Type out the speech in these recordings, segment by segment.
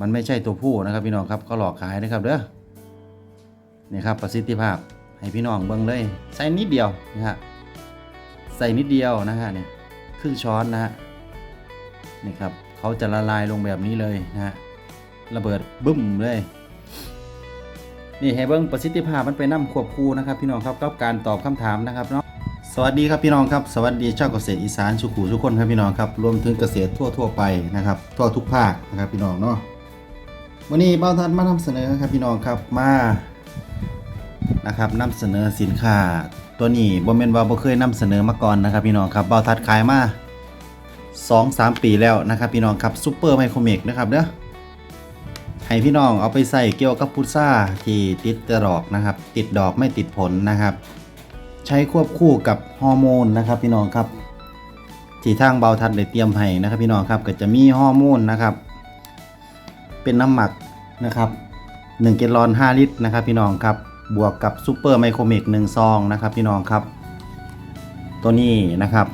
มันไม่ใช่ตัวผู้นะครับพี่น้องครับก็หลอกขายนะครับเด้อนี่ครับประสิทธิภาพให้พี่น้องเบิ่งเลยใส่นิดเดียวนะฮะใส่นิดเดียวนะฮะเนี่ยครึ่งช้อนนะฮะนี่ครับเขาจะละลายลงแบบนี้เลยนะฮะระเบิดบึ้มเลยนี่ให้เบิ้งประสิทธิภาพมันไปนํควบคู่นะครับพี่น้องครับกับการตอบคำถามนะครับเนาะสวัสดีครับพี่น้องครับ สวัสดีชาวเกษตรอีสานสุขุทุกคนครับพี่น้องครับรวมถึงเกษตรทั่วทั่วๆไปนะครับทั่วทุกภาคนะครับพี่น้องเนาะ วันนี้เบ้าทัดมานำเสนอครับพี่น้องครับมานะครับนำเสนอสินค้าตัวนี้บ่แม่นว่าบ่เคยนำเสนอมาก่อนนะครับพี่น้องครับเบ้าทัดขายมา2-3 ปีแล้วนะครับพี่น้องครับซูเปอร์ไมโครเมกนะครับเด้อให้พี่น้องเอาไปใส่เกี่ยวกับพุทราที่ติดดอกนะครับ ติดดอกไม่ติดผลนะครับ ใช้ควบคู่กับฮอร์โมนนะครับพี่น้องครับที่ทางเบาทัดได้เตรียมให้นะครับพี่น้องครับก็จะมีฮอร์โมนนะครับ เป็นน้ำหมักนะครับ1เกลลอน 5 ลิตรนะครับ พี่น้องครับบวกกับซูเปอร์ไมโครเมก1ซองนะครับ พี่น้องครับ ตัวนี้นะครับ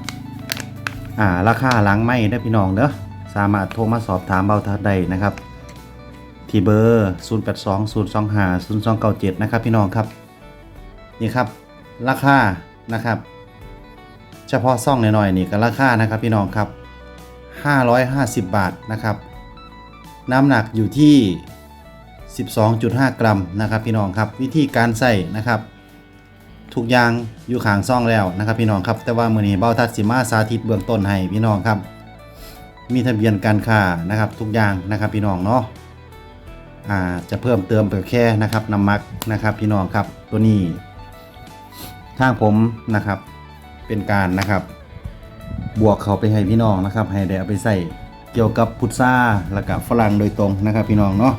อ่าราคาหลังไม่ได้พี่น้องเด้อสามารถโทรมาสอบถามเบาทัดได้นะครับ ที่เบอร์ 0 8 2 0 2 5 0 2 9 7 นะครับ พี่น้องครับนี่ครับ ราคานะครับ เฉพาะซ่องหน่อยๆนี่ก็ราคานะครับ พี่น้องครับ 550 บาทนะครับ น้ำหนักอยู่ที่ 12.5 กรัมนะครับพี่น้องครับวิธีการใส่นะครับทุกอย่างอยู่ข้างซ่องแล้วนะครับพี่น้องครับ แต่ว่ามือนี้เบ้าทัดสิมาสาธิตเบื้องต้นให้พี่น้องครับ มีทะเบียนการค้านะครับ ทุกอย่างนะครับพี่น้องเนาะอ่าจะเพิ่มเติมก็แค่นะครับน้ำมักนะครับ พี่น้องครับตัวนี้ทางผมนะครับเป็นการนะครับ บวกเขาไปให้พี่น้องนะครับ ให้ได้เอาไปใส่ เกี่ยวกับพุทราแล้วก็ฝรั่งโดยตรงนะครับ พี่น้องเนาะ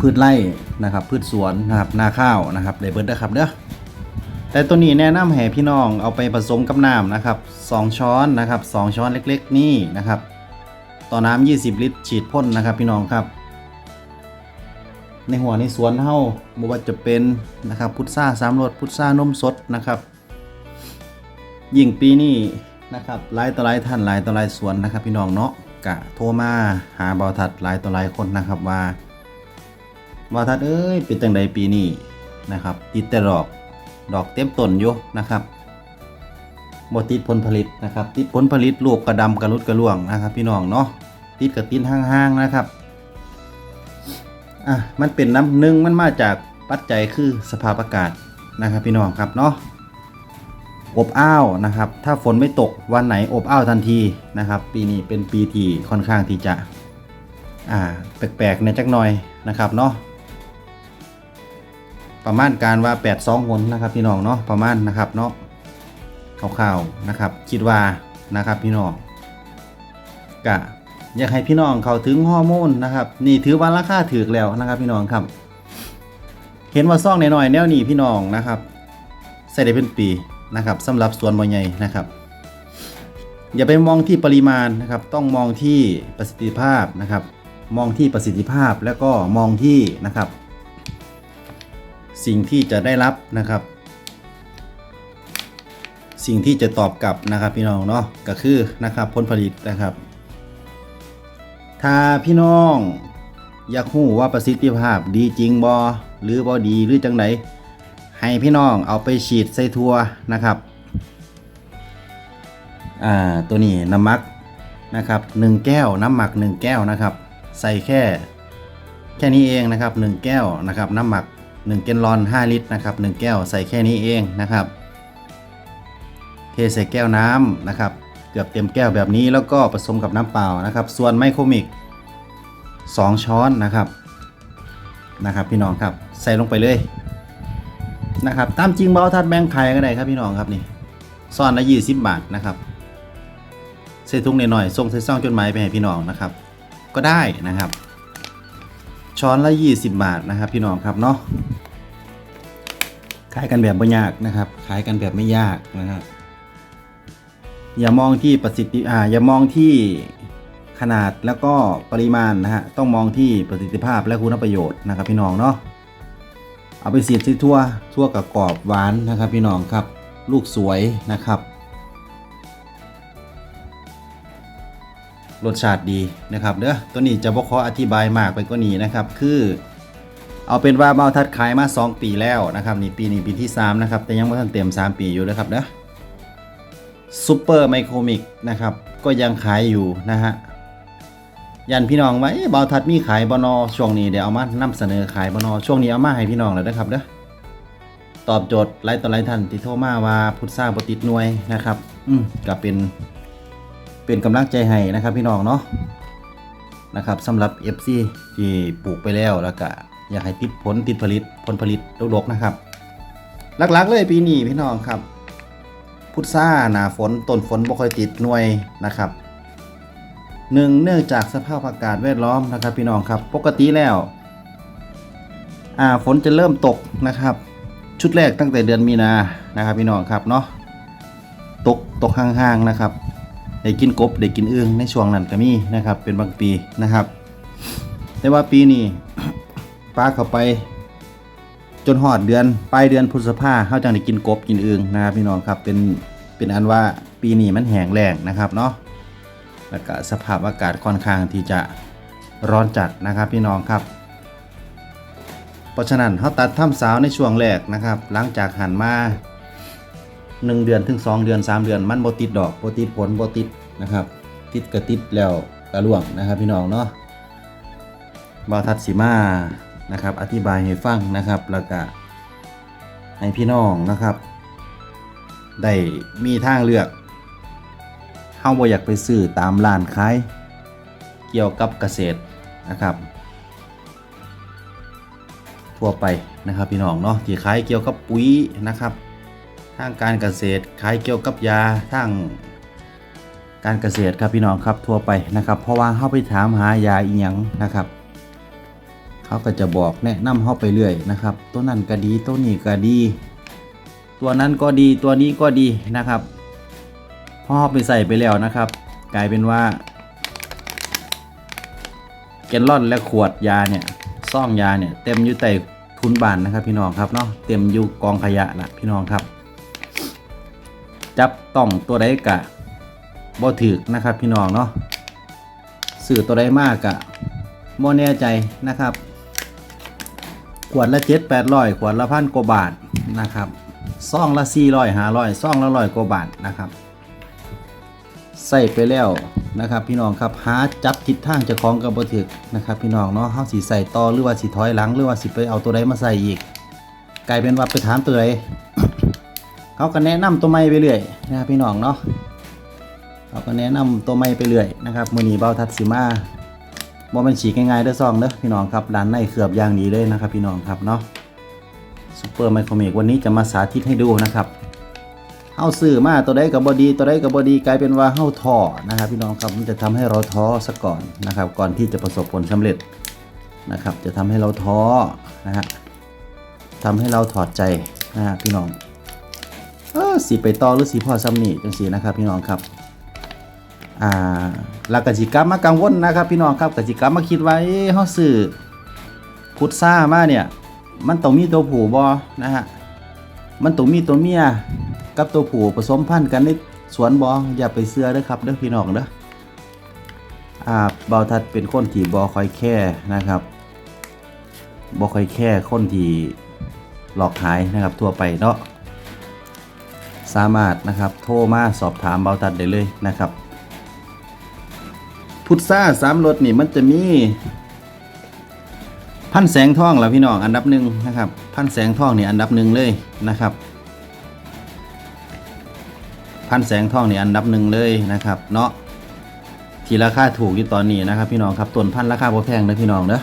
พืชไร่นะครับ พืชสวนนะครับนาข้าวนะครับได้เบิดนะครับเด้อแต่ตัวนี้แนะนำให้พี่น้องเอาไปผสมกับน้ำนะครับ 2 ช้อนนะครับ 2 ช้อนเล็กๆ นี่นะครับ ต่อน้ำ20 ลิตร ฉีดพ่นนะครับ พี่น้องครับ ในหัวในสวนเฮาบ่ว่าจะเป็นนะครับพุทราสามรสพุทรานมสดนะครับ ยิ่งปีนี้ นะครับหลายต่อหลายท่านหลายต่อหลายสวนนะครับ พี่น้องเนาะกะโทรมาหาเบาทัดหลายต่อหลายคนนะครับว่าเบาทัดเอ้ยเป็นจังใดปีนี้นะครับ ติดแต่ดอกดอกเต็มต้นอยู่นะครับบ่ติดผลผลิตนะครับ ติดผลผลิตลูกกระดำกระลุดกระล่วงนะครับ พี่น้องเนาะติดกระตินห่างๆนะครับอะมันเป็นน้ำหนึ่งมันมาจากปัจจัยคือสภาพอากาศนะครับ พี่น้องครับเนาะ อบอ้าวนะครับ ถ้าฝนไม่ตกวันไหนอบอ้าวทันทีนะครับ ปีนี้เป็นปีที่ค่อนข้างที่จะอ่าแปลกๆในจักหน่อยนะครับเนาะประมาณการว่า8 2หนนะครับพี่น้องเนาะประมาณนะครับเนาะคร่าวๆนะครับ คิดว่านะครับพี่น้องกะอยากให้พี่น้องเขาถึงฮอร์โมนนะครับ นี่ถือว่าราคาถือแล้วนะครับ พี่น้องครับ เห็นว่าซ่องหน่อยๆแนวนี้พี่น้องนะครับใส่ได้เป็นปี นะครับสำหรับสวนบ่ใหญ่นะครับ อย่าไปมองที่ปริมาณนะครับ ต้องมองที่ประสิทธิภาพนะครับ มองที่ประสิทธิภาพแล้วก็มองที่นะครับ สิ่งที่จะได้รับนะครับ สิ่งที่จะตอบกลับนะครับพี่น้องเนาะก็คือนะครับผลผลิตนะครับ ถ้าพี่น้องอยากรู้ว่าประสิทธิภาพดีจริงบอหรือบ่ดีหรือจังได ให้พี่น้องเอาไปฉีดใส่ทั่วนะครับอ่าตัวนี้น้ำหมักนะครับ1แก้วน้ำหมัก 1 แก้วนะครับ ใส่แค่แค่นี้เองนะครับ 1 แก้วนะครับน้ำหมัก 1 เกลลอน 5 ลิตรนะครับ1แก้วใส่แค่นี้เองนะครับ เทใส่แก้วน้ำนะครับ เกือบเต็มแก้วแบบนี้แล้วก็ผสมกับน้ำเปล่านะครับ ส่วนไมโครมิก 2 ช้อนนะครับนะครับ พี่น้องครับใส่ลงไปเลย นะครับตามจริงเบาทัดแบงค์ไทยก็ได้ครับพี่น้องครับนี่ซ่อนละ20บบาทนะครับใส่ถุงหน่อยๆส่งใส่ซองจดหมายไปให้พี่น้องนะครับ ก็ได้นะครับ ช้อนละ20บาทนะครับ พี่น้องครับเนาะขายกันแบบไม่ยากนะครับขายกันแบบไม่ยากนะครับอย่ามองที่ประสิทธิอ่าอย่ามองที่ขนาดแล้วก็ปริมาณนะฮะต้องมองที่ประสิทธิภาพและคุณประโยชน์นะครับพี่น้องเนาะ เอาไปเสียบที่ทั่วทั่วกับกรอบหวานนะครับพี่น้องครับ ลูกสวยนะครับรสชาติดีนะครับเด้อตัวนี้จะบ่ขออธิบายมากไปกว่านี้นะครับ คือเอาเป็นว่าเมาทัดขายมา 2 ปีแล้วนะครับนี่ปีนี้ปีที่ 3 นะครับ แต่ยังไม่ทันเต็ม 3 ปีอยู่นะครับเด้อซูเปอร์ไมโครมิกนะครับ ก็ยังขายอยู่นะฮะ ยันพี่น้องไว้เบาทัดมีขายบอนอช่วงนี้เดี๋ยวเอามานำเสนอขายบอนอช่วงนี้เอามาให้พี่น้องแล้วนะครับเด้อตอบโจทย์ไลฟ์ต่อไลฟ์ท่านที่โทรมาว่าพุทธาบติดหน่วยนะครับ อืมก็เป็น เป็นกำลังใจให้นะครับ พี่น้องเนาะนะครับสำหรับ FC ที่ปลูกไปแล้วแล้วก็อยากให้ติดผลติดผลิตผลผลิตดกๆนะครับ หลักๆ เลยปีนี้พี่น้องครับ พุทราหนาฝนต้นฝนบ่ค่อยติดหน่วยนะครับ หนึ่งเนื่องจากสภาพอากาศแวดล้อมนะครับพี่น้องครับ ปกติแล้วอ่าฝนจะเริ่มตกนะครับ ชุดแรกตั้งแต่เดือนมีนานะครับพี่น้องครับเนาะตกตกห่างๆนะครับได้กินกบได้กินอึ่งในช่วงนั้นก็มีนะครับ เป็นบางปีนะครับ แต่ว่าปีนี้ป้าเข้าไป จนหอดเดือนปลายเดือนพฤษภาเข้าจังได้กินกบกินอึ่งนะครับพี่น้องครับเป็นเป็นอันว่าปีนี้มันแห้งแล้งนะครับเนาะ แล้วก็สภาพอากาศค่อนข้างที่จะร้อนจัดนะครับพี่น้องครับ เพราะฉะนั้นเขาตัดถ้ำสาวในช่วงแรกนะครับ หลังจากหันมาหนึ่งเดือนถึงสองเดือนสามเดือน มันโบติดดอกโบติดผลโบติดนะครับ ติดกระติดแล้วกระล่วงนะครับพี่น้องเนาะบาทัดสีมานะครับ อธิบายให้ฟังนะครับแล้วก็ให้พี่น้องนะครับ ได้มีทางเลือกาบ่อยากไปซื้อตามร้านขายเกี่ยวกับเกษตรนะครับ ทั่วไปนะครับพี่น้องเนาะที่ขายเกี่ยวกับปุ๋ยนะครับทางการเกษตรขายเกี่ยวกับยาทางการเกษตรครับพี่น้องครับทั่วไปนะครับ เพราะว่าเข้าไปถามหายาอีหยังนะครับเขาก็จะบอกแนะนำเข้าไปเรื่อยนะครับ ตัวนั้นก็ดีตัวนี้ก็ดี ตัวนั้นก็ดีตัวนี้ก็ดีนะครับ พอเอาไปใส่ไปแล้วนะครับ กลายเป็นว่า แกนลอนและขวดยาเนี่ยซ่องยาเนี่ยเต็มอยู่ใต้ทุนบานนะครับ พี่น้องครับเนาะเต็มอยู่กองขยะนะพี่น้องครับ จับต้องตัวใดกะบ่ถึกนะครับ พี่น้องเนาะสื่อตัวใดมากกะบ่แน่ใจนะครับ ขวดละเจ็ดแปดร้อยขวดละพันกว่าบาทนะครับซองละสี่ร้อยห้าร้อยซองละร้อยกว่าบาทนะครับ ใส่ไปแล้วนะครับ พี่น้องครับหาจับทิศทางจะคล้องกับบถึกนะครับ พี่น้องเนาะเฮาสิใส่ต่อหรือว่าสิถอยหลังหรือว่าสิไปเอาตัวใดมาใส่อีก กลายเป็นว่าไปถามตัวใดเขาก็แนะนำตัวใหม่ไปเรื่อยนะครับพี่น้องเนาะเขาก็แนะนำตัวใหม่ไปเรื่อยนะครับมือนีเบาทัดสิมาบ่แมันฉีกง่ายๆเด้อซองเด้อพี่น้องครับด้านในเคลือบอย่างดีเลยนะครับ พี่น้องครับเนาะซูเปอร์ไมโครเมกวันนี้จะมาสาธิตให้ดูนะครับ เฮาซื้อมาตัวใดกับบอดีตัวใดกับบอดีกลายเป็นว่าเฮาท้อนะครับพี่น้องครับมันจะทำให้เราท้อซะก่อนนะครับ ก่อนที่จะประสบผลสำเร็จนะครับ จะทำให้เราท้อนะฮะทำให้เราถอดใจนะฮะพี่น้องเออสีไปต่อหรือสีพ่อซ้ำนี่จังสีนะครับพี่น้องครับอ่าหลักกจิกรรมมากังวลนะครับ พี่น้องครับกจิกรรมมาคิดว่าเอ้เฮาซื้อพุทซ่ามาเนี่ยมันต้องมีตัวผูบ่นะฮะ มันต้องมีตัวเมียกับตัวผู้ผสมพันธุ์กันในสวนบ่อย่าไปเสื้อเด้อครับเด้อพี่น้องเด้ออ่าเบาทัดเป็นคนที่บ่ค่อยแค่นะครับบ่ค่อยแค่คนที่หลอกขายนะครับทั่วไปเนาะสามารถนะครับโทรมาสอบถามเบาตัดได้เลยนะครับ พุทซ่าสามรถนี่มันจะมี พันแสงทองแล้วพี่น้องอันดับหนึ่งนะครับพันแสงทองนี่อันดับหนึ่งเลยนะครับ พันแสงทองนี่อันดับหนึ่งเลยนะครับเนาะที่ราคาถูกอยู่ตอนนี้นะครับ พี่น้องครับต้นพันราคาบ่แพงเลยพี่น้องเด้อ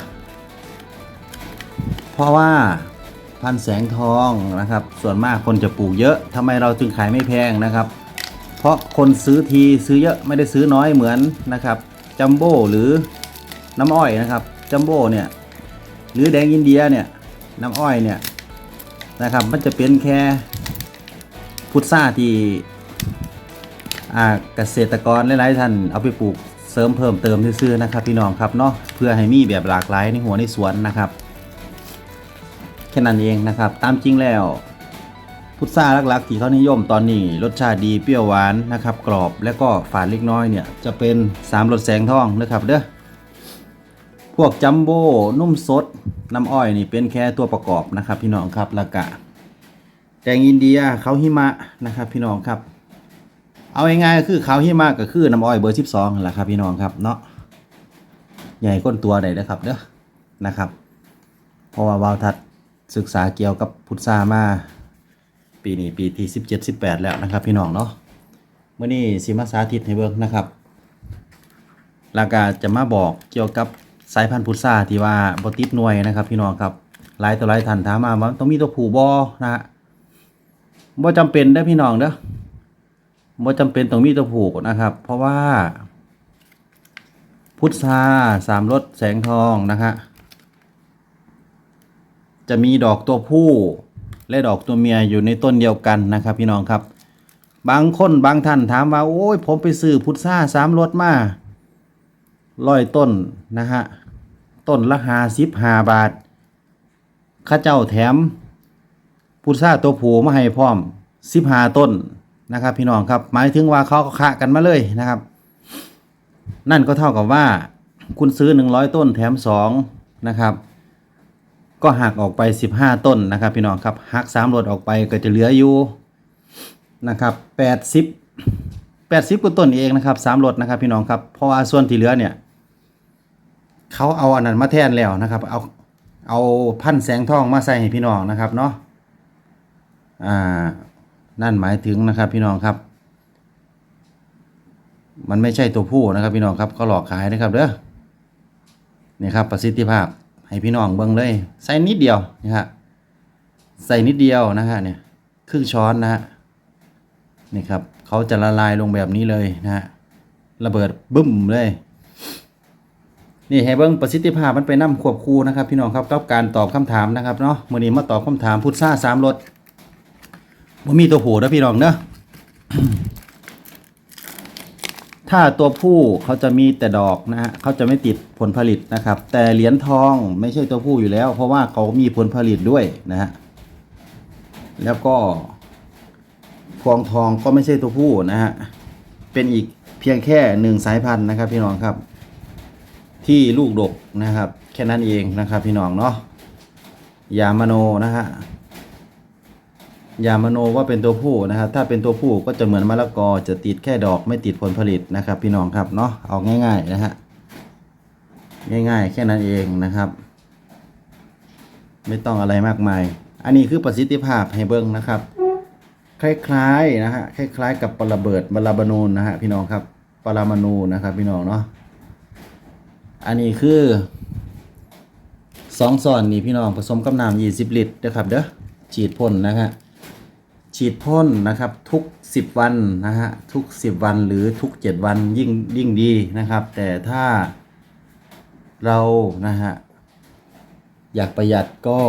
เพราะว่าพันแสงทองนะครับ ส่วนมากคนจะปลูกเยอะทำไมเราจึงขายไม่แพงนะครับ เพราะคนซื้อทีซื้อเยอะไม่ได้ซื้อน้อยเหมือนนะครับจัมโบ้หรือน้ำอ้อยนะครับจัมโบ้เนี่ย หรือแดงอินเดียเนี่ยน้ำอ้อยเนี่ยนะครับมันจะเป็นแค่พุทราที่เกษตรกรหลายๆท่านเอาไปปลูกเสริมเพิ่มเติมซื่อๆนะครับพี่น้องครับเนาะเพื่อให้มีแบบหลากหลายในหัวในสวนนะครับแค่นั้นเองนะครับตามจริงแล้วพุทราหลักๆที่เขานิยมตอนนี้รสชาติดีเปรี้ยวหวานนะครับกรอบและก็ฝาดเล็กน้อยเนี่ยจะเป็นสามรสแสงทองนะครับเด้อ พวกจัมโบ้นุ่มสดน้ำอ้อยนี่เป็นแค่ตัวประกอบนะครับพี่น้องครับล้วก็แตงอินเดียเขาหิมะนะครับพี่น้องครับ เอาง่ายๆก็คือเขาหิมะก็คือน้ำอ้อยเบอร์12แหละครับพี่น้องครับเนาะใหญ่ก้นตัวได้นะครับเด้อนะครับ เพราะว่าวาวทัดศึกษาเกี่ยวกับพุทรามา ปีนี้ปีที่17 18แปดแล้วนะครับ พี่น้องเนาะเมื่อนี้สิมาสาธิตให้เบิ่งนะครับแล้วก็จะมาบอกเกี่ยวกับ สายพันธุ์พุทราที่ว่าบติดหน่วยนะครับ พี่น้องครับหลายต่อหลายท่านถามมาว่าต้องมีตัวผูบ่นะฮะบ่จำเป็นเด้พี่น้องเด้อบ่จำเป็นต้องมีตัวผู้นะครับ เพราะว่า พุทราสามรสแสงทองนะฮะจะมีดอกตัวผู้และดอกตัวเมียอยู่ในต้นเดียวกันนะครับ พี่น้องครับ บางคนบางท่านถามว่าโอ้ยผมไปซื้อพุทราสามรสมา ร้อยต้นนะฮะ ต้นละหาสิบหาบาท ข้าเจ้าแถมพุทราตัวผูมาให้พร้อมสิบหาต้นนะครับ พี่น้องครับ หมายถึงว่าเขาก็คะกันมาเลยนะครับ นั่นก็เท่ากับว่า คุณซื้อหนึ่งร้อยต้นแถมสองนะครับ ก็หักออกไป15ต้นนะครับ พี่น้องครับหัก3รถออกไปก็จะเหลืออยู่นะครับ80 80กว่าต้นเองนะครับ3รถนะครับพี่น้องครับเพราะว่าส่วนที่เหลือเนี่ย เขาเอาอันนั้นมาแทนแล้วนะครับ เอาเอาพันแสงทองมาใส่ให้พี่น้องนะครับเนาะอ่านั่นหมายถึงนะครับพี่น้องครับ มันไม่ใช่ตัวผู้นะครับพี่น้องครับเขาหลอกขายนะครับเด้อนี่ครับประสิทธิภาพให้พี่น้องเบิ่งเลย ใส่นิดเดียวนะฮะใส่นิดเดียวนะฮะเนี่ยครึ่งช้อนนะฮะนี่ครับเขาจะละลายลงแบบนี้เลยนะฮะระเบิดบึ้มเลย นี่ให้เบิ่งประสิทธิภาพมันไปนํควบคู่นะครับพี่น้องครับกับการตอบคำถามนะครับเนาะมื้อนี้มาตอบคำถามพุทราสามรสบ่มีตัวผู้นะพี่น้องเนาะถ้าตัวผู้เขาจะมีแต่ดอกนะฮะเขาจะไม่ติดผลผลิตนะครับ แต่เหรียญทองไม่ใช่ตัวผู้อยู่แล้ว เพราะว่าเขามีผลผลิตด้วยนะฮะแล้วก็พวงทองก็ไม่ใช่ตัวผู้นะฮะเป็นอีกเพียงแค่หนึ่งสายพันธุ์นะครับ พี่น้องครับ ที่ลูกดกนะครับ แค่นั้นเองนะครับ พี่น้องเนาะยามโนนะฮะยามโนว่าเป็นตัวผู้นะครับ ถ้าเป็นตัวผู้ก็จะเหมือนมะละกอจะติดแค่ดอกไม่ติดผลผลิตนะครับ พี่น้องครับเนาะเอาง่าย ๆ นะฮะง่าย ๆ แค่นั้นเองนะครับ ไม่ต้องอะไรมากมาย อันนี้คือประสิทธิภาพให้เบิ้งนะครับ คล้ายๆนะฮะคล้ายๆ กับปรระเบิดบาราบานูนนะฮะพี่น้องครับปรามาณูนะครับ พี่น้องเนาะ อันนี้คือสองส่อนนี่พี่น้องผสมกับน้ำยี่สิบลิตรนะครับเด้อฉีดพ่นนะฮะฉีดพ่นนะครับทุก 10 วันนะฮะทุก 10 วันหรือทุก 7 วันยิ่งยิ่งดีนะครับ แต่ถ้าเรานะฮะอยากประหยัดก็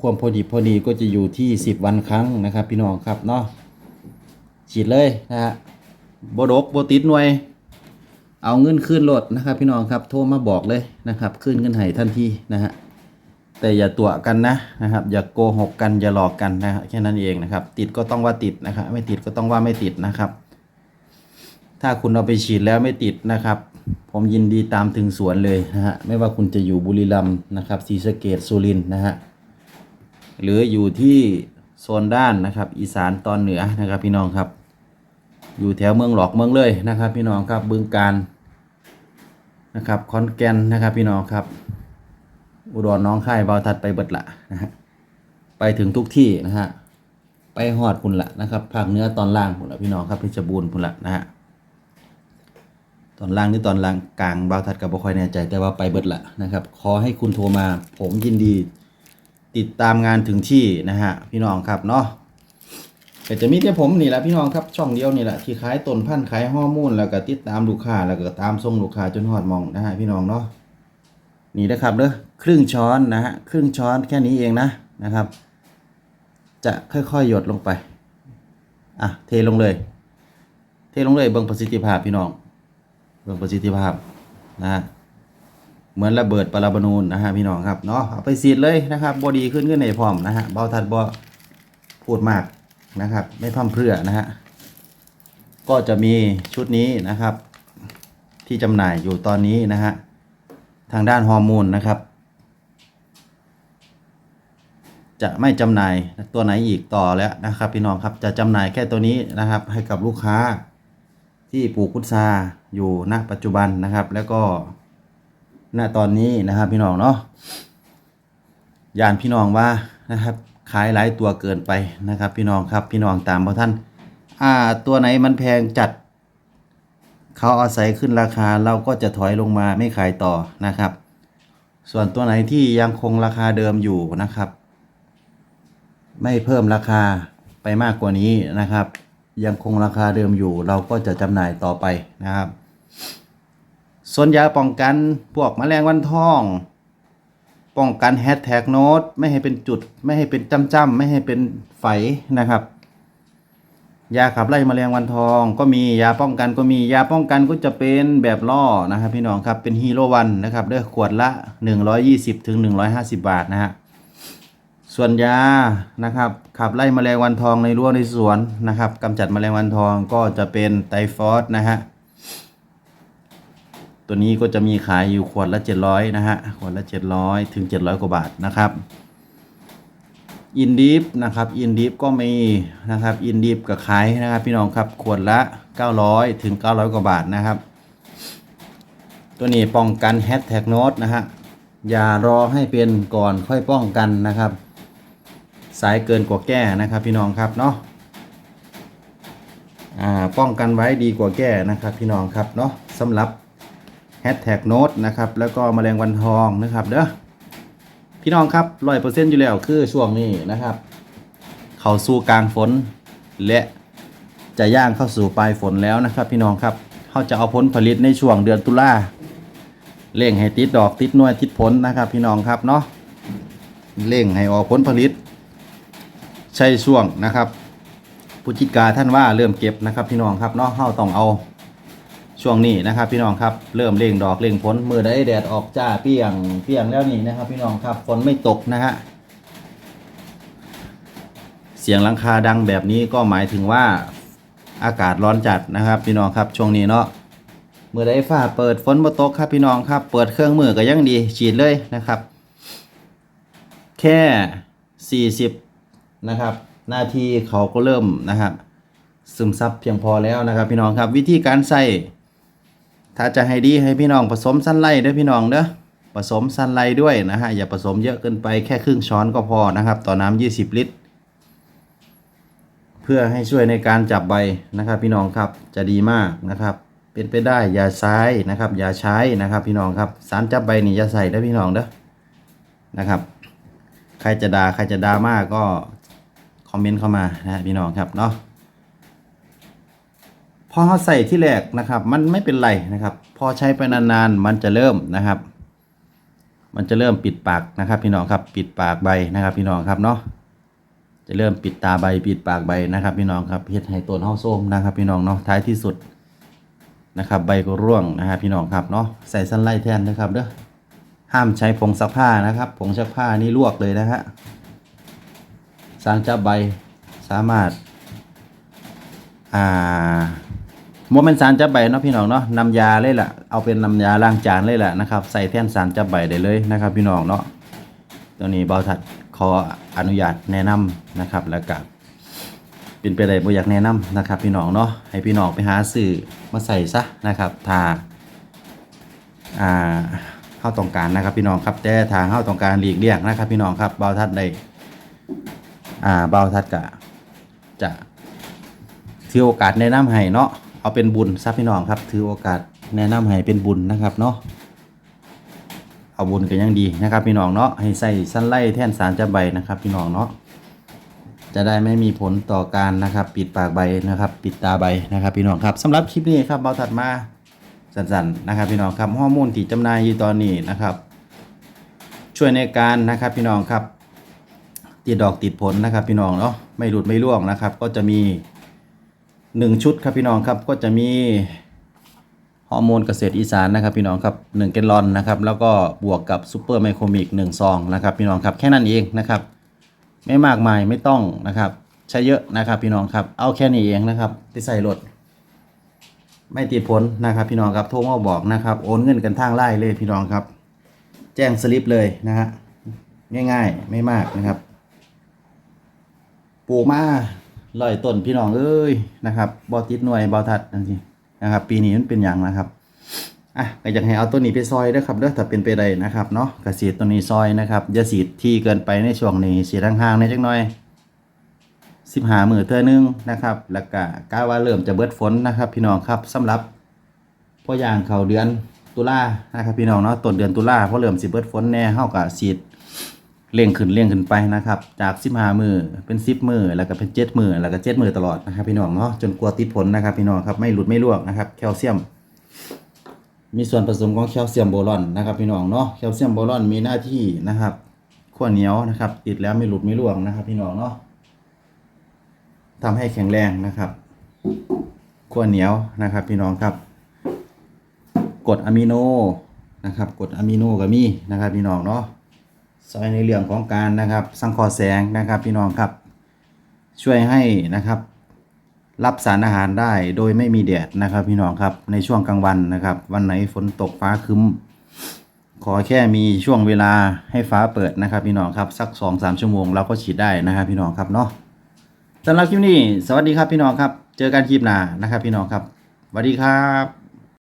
ความพอดีพอดีก็จะอยู่ที่ 10 วันครั้งนะครับ พี่น้องครับเนาะฉีดเลยนะฮะบดกบติดหน่วย เอาเงินขึ้นรถนะครับ พี่น้องครับ โทรมาบอกเลยนะครับ ขึ้นเงินให้ทันทีนะฮะแต่อย่าตัวกันนะนะครับ อย่าโกหกกันอย่าหลอกกันนะฮะแค่นั้นเองนะครับ ติดก็ต้องว่าติดนะครับ ไม่ติดก็ต้องว่าไม่ติดนะครับ ถ้าคุณเอาไปฉีดแล้วไม่ติดนะครับ ผมยินดีตามถึงสวนเลยนะฮะไม่ว่าคุณจะอยู่บุรีรัมย์นะครับศรีสะเกดสุรินนะฮะหรืออยู่ที่โซนด้านนะครับ อีสานตอนเหนือนะครับพี่น้องครับ อยู่แถวเมืองหลอกเมืองเลยนะครับ พี่น้องครับบึงการนะครับขอนแกนนะครับ พี่น้องครับ อุดรน้องค่ายบาวทัดไปเบิดละนะฮะไปถึงทุกที่นะฮะไปหอดพุ่นละนะครับภาคเหนือตอนล่างพุ่นละพี่น้องครับเพชรบูรณ์พุ่นละนะฮะตอนล่างหรือตอนล่างกลางบาวทัดกับบ่คอยแน่ใจแต่ว่าไปเบิดละนะครับ ขอให้คุณโทรมา ผมยินดี ติดตามงานถึงที่นะฮะพี่น้องครับเนาะ แต่จะมีแต่ผมนี่แหละพี่น้องครับช่องเดียวนี่แหละที่ขายต้นพันธุ์ขายฮอร์โมนแล้วก็ติดตามลูกค้าแล้วก็ตามส่งลูกค้าจนฮอดมองนะฮะพี่น้องเนาะนี่นะครับเด้อครึ่งช้อนนะฮะครึ่งช้อนแค่นี้เองนะนะครับ จะค่อยๆหยดลงไปอะเทลงเลย เทลงเลยเบิ่งประสิทธิภาพพี่น้องเบิ่งประสิทธิภาพนะฮะเหมือนระเบิดปราบานูนนะฮะพี่น้องครับเนาะเอาไปสีดเลยนะครับบอดีขึ้นขึ้นในพร้อมนะฮะเบาทัดบอพูดมาก นะครับ ไม่พร่ำเพรื่อนะฮะก็จะมีชุดนี้นะครับ ที่จำหน่ายอยู่ตอนนี้นะฮะทางด้านฮอร์โมนนะครับ จะไม่จำหน่ายตัวไหนอีกต่อแล้วนะครับ พี่น้องครับจะจำหน่ายแค่ตัวนี้นะครับ ให้กับลูกค้าที่ปลูกพุทราอยู่ณปัจจุบันนะครับ แล้วก็ณตอนนี้นะครับ พี่น้องเนาะยานพี่น้องว่านะครับ ขายหลายตัวเกินไปนะครับ พี่น้องครับพี่น้องตามพอท่าน อ่า ตัวไหนมันแพงจัด เขาอาศัยขึ้นราคาเราก็จะถอยลงมาไม่ขายต่อนะครับ ส่วนตัวไหนที่ยังคงราคาเดิมอยู่นะครับ ไม่เพิ่มราคาไปมากกว่านี้นะครับ ยังคงราคาเดิมอยู่ เราก็จะจำหน่ายต่อไปนะครับส่วนยาป้องกันพวกมแมลงวันทอง ป้องกันแฮชแท็กโน้ตไม่ให้เป็นจุด ไม่ให้เป็นจ้ำๆไม่ให้เป็นไฝนะครับ ยาขับไล่แมลงวันทอง ก็มียาป้องกันก็มียาป้องกันก็จะเป็นแบบล่อนะครับ พี่น้องครับเป็นฮีโร่วันนะครับเด้อขวดละ 120ถึง150 บาทนะฮะส่วนยานะครับขับไล่แมลงวันทองในรั้วในสวนนะครับกำจัดแมลงวันทองก็จะเป็นไตรฟอสนะฮะ ตัวนี้ก็จะมีขายอยู่ขวดละ 700 นะฮะ ขวดละ 700 ถึง 700 กว่าบาทนะครับอินดีฟนะครับอินดีฟก็มีนะครับอินดีฟกับขายนะครับพี่น้องครับขวดละ 900 ถึง 900 กว่าบาทนะครับ ตัวนี้ป้องกันแฮชแท็กโน้ตนะฮะอย่ารอให้เป็นก่อนค่อยป้องกันนะครับ สายเกินกว่าแก้นะครับพี่น้องครับเนาะอ่าป้องกันไว้ดีกว่าแก้นะครับพี่น้องครับเนาะสำหรับ แฮชแท็กโน้ตนะครับแล้วก็แมลงวันทองนะครับเด้อพี่น้องครับร้อยเปอร์เซ็นต์อยู่แล้วคือช่วงนี้นะครับ เข้าสู่กลางฝน และจะย่างเข้าสู่ปลายฝนแล้วนะครับ พี่น้องครับเขาจะเอาผลผลิตในช่วงเดือนตุลาเร่งให้ติดดอกติดน่วยติดผลนะครับ พี่น้องครับเนาะเร่งให้ออกผลผลิต ใช่ช่วงนะครับพฤศจิกาท่านว่าเริ่มเก็บนะครับ พี่น้องครับเนาะเฮาต้องเอา ช่วงนี้นะครับ พี่น้องครับเริ่มเร่งดอกเร่งผลมือได้แดดออกจ้าเปียงเปียงแล้วนี่นะครับ พี่น้องครับฝนไม่ตกนะฮะเสียงหลังคาดังแบบนี้ก็หมายถึงว่าอากาศร้อนจัดนะครับ พี่น้องครับช่วงนี้เนาะเมื่อได้ฟ้าเปิดฝนบ่ตกครับพี่น้องครับ เปิดเครื่องมือก็ยังดีฉีดเลยนะครับ แค่ 40 นะครับ นาทีเขาก็เริ่มนะครับ ซึมซับเพียงพอแล้วนะครับ พี่น้องครับวิธีการใส่ ถ้าจะให้ดีให้พี่น้องผสมสั้นไล่ด้วยพี่น้องเด้อผสมสั้นไล่ด้วยนะฮะอย่าผสมเยอะเกินไปแค่ครึ่งช้อนก็พอนะครับ ต่อน้ำ20 ลิตร เพื่อให้ช่วยในการจับใบนะครับ พี่น้องครับจะดีมากนะครับ เป็นไปได้อย่าใช้นะครับอย่าใช้นะครับ พี่น้องครับสารจับใบนี่อย่าใส่เด้อพี่น้องเด้อนะครับใครจะด่าใครจะด่ามากก็คอมเมนต์เข้ามานะพี่น้องครับเนาะ พอเราใส่ที่แรกนะครับ มันไม่เป็นไรนะครับ พอใช้ไปนานๆมันจะเริ่มนะครับ มันจะเริ่มปิดปากนะครับ พี่น้องครับ ปิดปากใบนะครับ พี่น้องครับเนาะจะเริ่มปิดตาใบปิดปากใบนะครับ พี่น้องครับเฮ็ดให้ต้นเฮาส้มนะครับ พี่น้องเนาะท้ายที่สุดนะครับ ใบก็ร่วงนะครับพี่น้องครับเนาะใส่สันไล่แทนนะครับเด้อห้ามใช้ผงซักผ้านะครับผงซักผ้านี่ลวกเลยนะฮะสารจับใบสามารถอ่า โมเมนสารจับใบเนาะพี่น้องเนาะน้ำยาเลยล่ะเอาเป็นน้ำยาล้างจานเลยล่ะนะครับใส่แท่นสารจับใบได้เลยนะครับ พี่น้องเนาะตัวนี้เบาทัดขออนุญาตแนะนำนะครับ แล้วก็เป็นไปได้บ่อยากแนะนำนะครับ พี่น้องเนาะให้พี่น้องไปหาซื้อมาใส่ซะนะครับถ้าอ่าเข้าต้องการนะครับ พี่น้องครับแต่ทางเข้าต้องการหลีกเลี่ยงนะครับ พี่น้องครับเบาทัดได้อ่าเบาทัดกะจะถือโอกาสแนะนำให้เนาะ เอาเป็นบุญซะพี่น้องครับถือโอกาสแนะนำให้เป็นบุญนะครับเนาะเอาบุญก็ยังดีนะครับพี่น้องเนาะให้ใส่สั้นไล่แท่นสารจะใบนะครับ พี่น้องเนาะจะได้ไม่มีผลต่อการนะครับ ปิดปากใบนะครับ ปิดตาใบนะครับ พี่น้องครับสำหรับคลิปนี้ครับเบาทัดมาสั้นๆนะครับ พี่น้องครับฮอร์โมนที่จำหน่ายอยู่ตอนนี้นะครับ ช่วยในการนะครับพี่น้องครับติดดอกติดผลนะครับ พี่น้องเนาะไม่หลุดไม่ร่วงนะครับ ก็จะมี หนึ่งชุดครับพี่น้องครับก็จะมีฮอร์โมนเกษตรอีสานนะครับพี่น้องครับหนึ่งแกลลอนนะครับแล้วก็บวกกับซูเปอร์ไมโครมิกหนึ่งซองนะครับพี่น้องครับแค่นั้นเองนะครับไม่มากมายไม่ต้องนะครับใช้เยอะนะครับพี่น้องครับเอาแค่นี้เองนะครับที่ใส่รถไม่ติดผลนะครับพี่น้องครับโทรมาบอกนะครับโอนเงินกันทางไล่เลยพี่น้องครับ แจ้งสลิปเลยนะฮะง่ายๆ ไม่มากนะครับปลูกมา ลอยต้นพี่น้องเอ้ยนะครับบอติดหน่วยบอทัดนั่นสินะครับ ปีนี้มันเป็นอย่างนะครับอะก็อยากให้เอาต้นนี้ไปซอยด้วยครับเด้อถ้าเป็นไปได้นะครับเนาะกระสีต้นนี้ซอยนะครับอย่าสีที่เกินไปในช่วงนี้สีดห่างๆในจักหน่อยสิบหามือเท่อนึงนะครับ แล้วก็กล้าว่าเริ่มจะเบิดฝนนะครับ พี่น้องครับสำหรับพออย่างเขาเดือนตุลานะครับพี่น้องเนาะต้นเดือนตุลาเพราะเริ่มสิเบิดฝนแน่เฮากับสีด เร่งขึ้นเร่งขึ้นไปนะครับ จากสิบห้ามือเป็นสิบมือแล้วก็เป็นเจ็ดมือแล้วก็เจ็ดมือตลอดนะครับพี่น้องเนาะจนกลัวติดผลนะครับพี่น้องครับไม่หลุดไม่ลวกนะครับแคลเซียม มีส่วนผสมของแคลเซียมโบรอนนะครับพี่น้องเนาะแคลเซียมโบรอนมีหน้าที่นะครับขั้วเหนียวนะครับ ติดแล้วไม่หลุดไม่ลวกนะครับ พี่น้องเนาะทำให้แข็งแรงนะครับขั้วเหนียวนะครับ พี่น้องครับกรดอะมิโนนะครับกรดอะมิโนก็มีนะครับ พี่น้องเนาะ ซอยในเรื่องของการนะครับสังเคราะห์แสงนะครับพี่น้องครับ ช่วยให้นะครับ รับสารอาหารได้โดยไม่มีแดดนะครับ พี่น้องครับในช่วงกลางวันนะครับ วันไหนฝนตกฟ้าคึ้ม ขอแค่มีช่วงเวลาให้ฟ้าเปิดนะครับ พี่น้องครับสักสองสามชั่วโมงเราก็ฉีดได้นะครับ พี่น้องครับเนาะสำหรับคลิปนี้ สวัสดีครับพี่น้องครับ เจอกันคลิปหน้านะครับ พี่น้องครับสวัสดีครับ